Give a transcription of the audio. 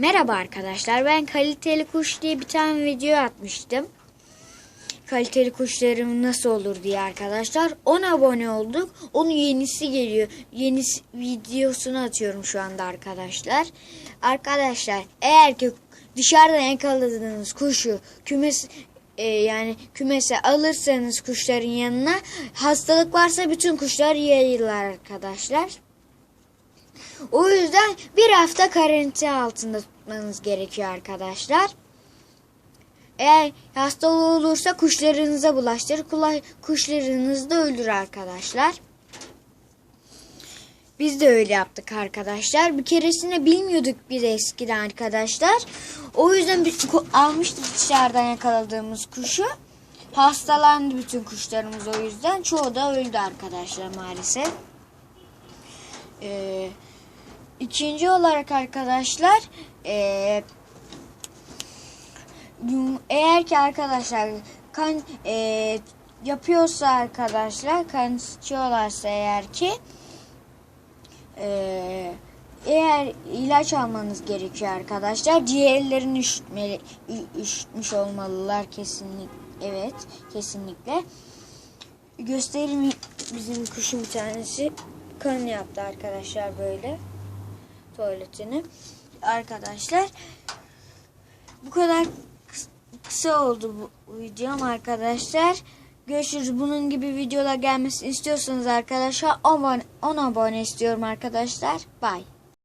Merhaba arkadaşlar. Ben kaliteli kuş diye bir tane video atmıştım. Kaliteli kuşlarım nasıl olur diye arkadaşlar. 10 abone olduk. Onun yenisi geliyor. Yeni videosunu atıyorum şu anda arkadaşlar. Arkadaşlar eğer ki dışarıdan yakaladığınız kuşu kümes e, yani kümese alırsanız kuşların yanına hastalık varsa bütün kuşlar yayılır arkadaşlar. O yüzden bir hafta karantina altında tutmanız gerekiyor arkadaşlar. Eğer hastalığı olursa kuşlarınıza bulaştırır. Kuşlarınız da ölür arkadaşlar. Biz de öyle yaptık arkadaşlar. Bir keresinde bilmiyorduk biz eskiden arkadaşlar. O yüzden biz almıştık dışarıdan yakaladığımız kuşu. Hastalandı bütün kuşlarımız o yüzden. Çoğu da öldü arkadaşlar maalesef. Ee, ikinci olarak arkadaşlar yum- eğer ki arkadaşlar kan ee, yapıyorsa arkadaşlar kan sıçıyorlarsa eğer ki ee, eğer ilaç almanız gerekiyor arkadaşlar ciğerlerini üşütmeli, üşütmüş olmalılar kesinlikle evet kesinlikle. Göstereyim bizim kuşun bir tanesi kan yaptı arkadaşlar böyle tuvaletini. Arkadaşlar bu kadar kıs- kısa oldu bu videom arkadaşlar. Görüşürüz. Bunun gibi videolar gelmesini istiyorsanız arkadaşlar 10 abone, 10 abone istiyorum arkadaşlar. Bye